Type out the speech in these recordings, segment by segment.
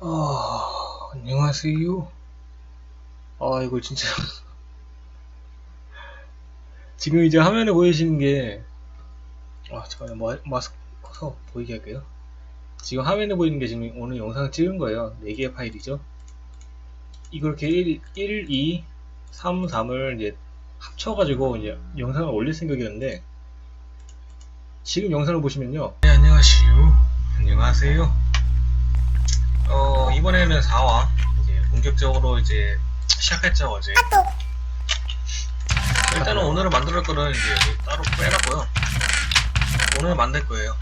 아, 안녕하세요. 아, 이거 진짜. 지금 이제 화면에 보이시는 게, 아, 잠깐만, 마, 마스크 커서 보이게 할게요. 지금 화면에 보이는 게 지금 오늘 영상 찍은 거예요. 4개의 파일이죠. 이걸 이렇게 1, 1, 2, 3, 3을 이제 합쳐가지고 이제 영상을 올릴 생각이었는데, 지금 영상을 보시면요. 네, 안녕하세요. 안녕하세요. 어, 이번에는 4화 이제 본격적으로 이제 시작했죠 어제. 일단은 오늘은 만들 거는 이제 따로 빼놨고요. 오늘 만들 거예요.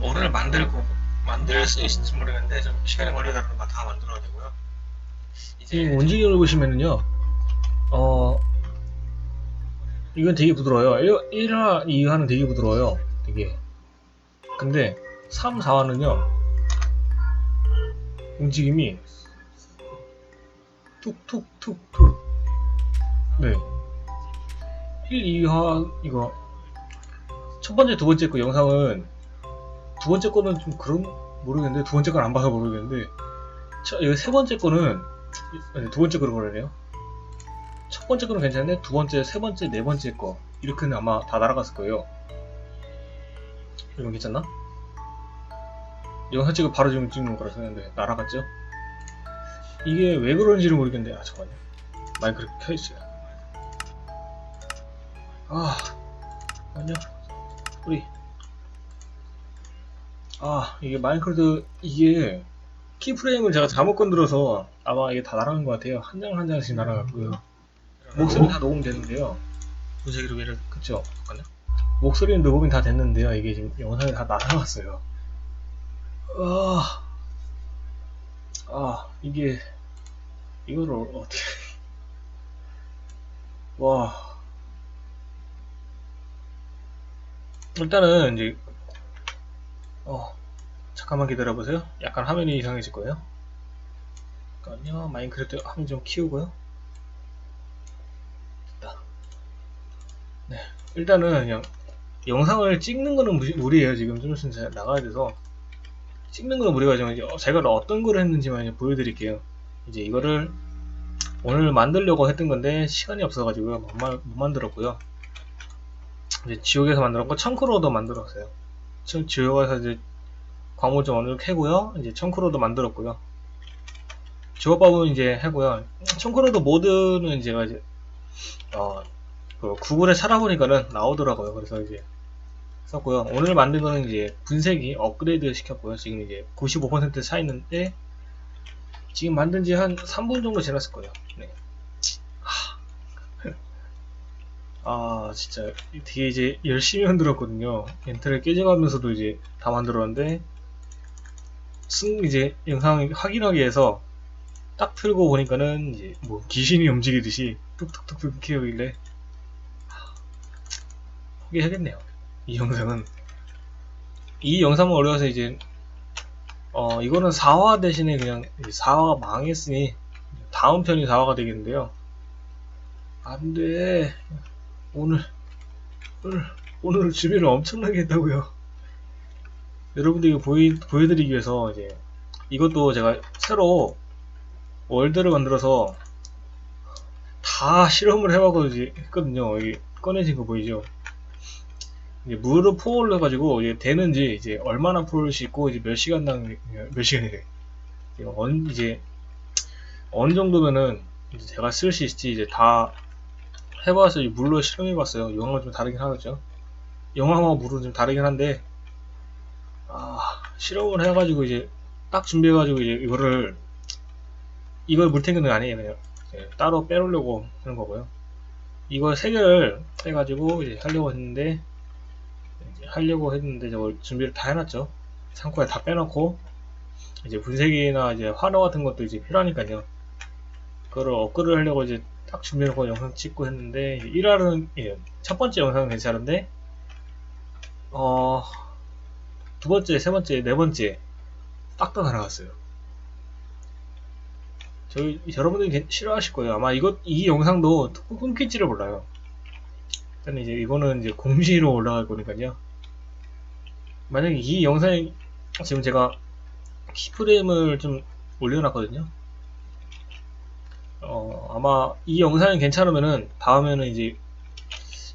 오늘 만들고 만들 수 있을지 모르겠는데 좀 시간이 걸리다 보니까 다 만들어야 되고요. 이제 움직임을 보시면은요, 어, 이건 되게 부드러워요. 1, 화 2화는 되게 부드러워요. 되게. 근데 3, 4화는요, 움직임이 툭툭툭툭. 네. 1, 2화 이거. 첫 번째 두 번째 거 영상은 두 번째 거는 좀 그런 모르겠는데 두 번째 건 안 봐서 모르겠는데 저, 이거 세 번째 거는 아니, 두 번째 거를 그러네요. 첫 번째 거는 괜찮은데 두 번째, 세 번째, 네 번째 거. 이렇게는 아마 다 날아갔을 거예요. 이건 괜찮나? 영상 찍어 바로 지금 찍는 거라 생각했는데 날아갔죠? 이게 왜 그런지를 모르겠는데 아 잠깐만요. 마이크를 켜있어요. 아 아니요. 우리. 아 이게 마인크래프트 이게 키프레임을 제가 잘못 건드려서 아마 이게 다 날아간 것 같아요. 한 장 한 장씩 날아갔고요. 목소리 다 녹음되는데요. 분쇄기로 얘를 그쵸? 잠깐요 목소리는 녹음이 다 됐는데요. 이게 지금 영상이 다 날아갔어요 아, 아, 이게, 이거를 어떻게, 와. 일단은, 이제, 어, 잠깐만 기다려 보세요. 약간 화면이 이상해질 거예요. 잠깐만요. 마인크래프트 화면 좀 키우고요. 됐다. 네. 일단은 그냥, 영상을 찍는 거는 무리예요. 지금 좀 있으면 나가야 돼서. 찍는 무리가 좀 이제 어, 제가 어떤 걸 했는지만 보여드릴게요. 이제 이거를 오늘 만들려고 했던 건데 시간이 없어가지고요 못, 마- 못 만들었고요. 이제 지옥에서 만들었고 청크로도 만들었어요. 청- 지옥에서 이제 광물 좀 어느 정도 캐고요. 이제 청크로도 만들었고요. 지옥밥은 이제 하고요. 청크로도 모드는 제가 이제 어, 그 구글에 찾아보니까는 나오더라고요. 그래서 이제 썼고요. 오늘 만든 거는 이제 분쇄기 업그레이드 시켰고요. 지금 이제 95%차 있는데 지금 만든 지 한 3분 정도 지났을 거예요. 네. 하. 아 진짜 되게 이제 열심히 만들었거든요. 엔트를 깨져가면서도 이제 다 만들었는데 승 이제 영상 확인하기 위해서 딱 틀고 보니까는 이제 뭐 귀신이 움직이듯이 뚝뚝뚝뚝 키우길래 포기하겠네요. 이 영상은. 이 영상만 올려서 이제 어 이거는 4화 대신에 그냥 4화가 망했으니 다음 편이 4화가 되겠는데요. 안돼. 오늘 오늘 오늘 준비를 엄청나게 했다고요. 여러분들 이거 보이, 보여드리기 위해서 이제 이것도 제가 새로 월드를 만들어서 다 실험을 여기 꺼내진 거 보이죠 이제 물을 포를 해가지고 이제 되는지 이제 얼마나 포를 씻고 이제 몇 시간당 몇 시간이래 이제 언 이제 어느 정도면은 이제 제가 쓸 수 있을지 이제 다 해봐서 물로 실험해봤어요. 영화가 좀 다르긴 하겠죠. 영화와 물은 좀 다르긴 한데 아 실험을 해가지고 이제 딱 준비해가지고 이제 이거를 이걸 물 탱크는 아니에요 그냥 따로 빼놓으려고 하는 거고요. 이걸 세 개를 해가지고 이제 하려고 했는데 하려고 했는데 저걸 준비를 다 해놨죠. 창고에 다 빼놓고 이제 분쇄기나 이제 환호 같은 것도 이제 필요하니까요. 그거를 업그레이드 하려고 이제 딱 준비해놓고 영상 찍고 했는데 1화는 예, 첫 번째 영상은 괜찮은데 어, 두 번째, 세 번째, 네 번째 딱다 날아갔어요. 저희 여러분들이 괜- 싫어하실 거예요. 아마 이것 이 영상도 끊길지를 몰라요. 일단 이제 이거는 이제 공지로 올라갈 거니까요. 만약에 이 영상이 지금 제가 키프레임을 좀 올려놨거든요. 어, 아마 이 영상이 괜찮으면은 다음에는 이제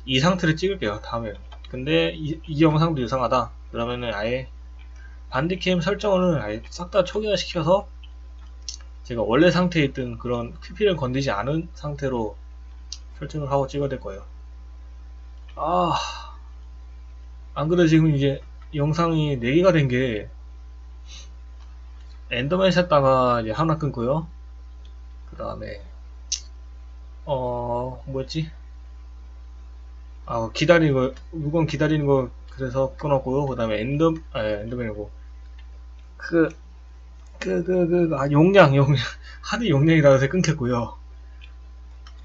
이 상태를 찍을게요. 다음에. 근데 이, 이 영상도 이상하다. 그러면은 아예 반디캠 설정을 아예 싹 다 초기화시켜서 제가 원래 상태에 있던 그런 PP를 건드리지 않은 상태로 설정을 하고 찍어야 될 거예요. 아, 안 그래도 지금 이제 영상이 4개가 된 게 엔더맨 샀다가 이제 하나 끊고요. 그 다음에 어 뭐였지? 아 기다리는 거 물건 기다리는 거 그래서 끊었고요. 그 다음에 엔더 아 엔더맨이고 그 그 그 그 아 용량 용량 하드 용량이 나와서 끊겼고요.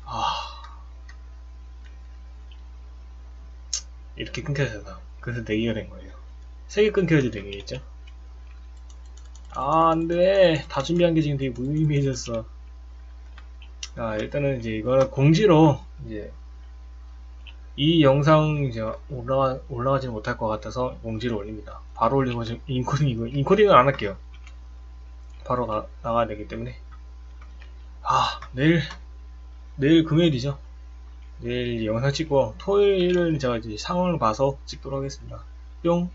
아 이렇게 끊겨서 그래서 4개가 된 거예요. 3개 끊겨야지 4개겠죠? 아, 안 돼. 다 준비한 게 지금 되게 무의미해졌어. 아, 일단은 이제 이거는 공지로 이제 이 영상 이제 올라가, 올라가지는 못할 것 같아서 공지를 올립니다. 바로 올리고 지금 인코딩이고, 인코딩은 안 할게요. 바로 나, 나가야 되기 때문에. 아, 내일, 내일 금요일이죠. 내일 영상 찍고, 토요일은 제가 이제 상황을 봐서 찍도록 하겠습니다. 뿅!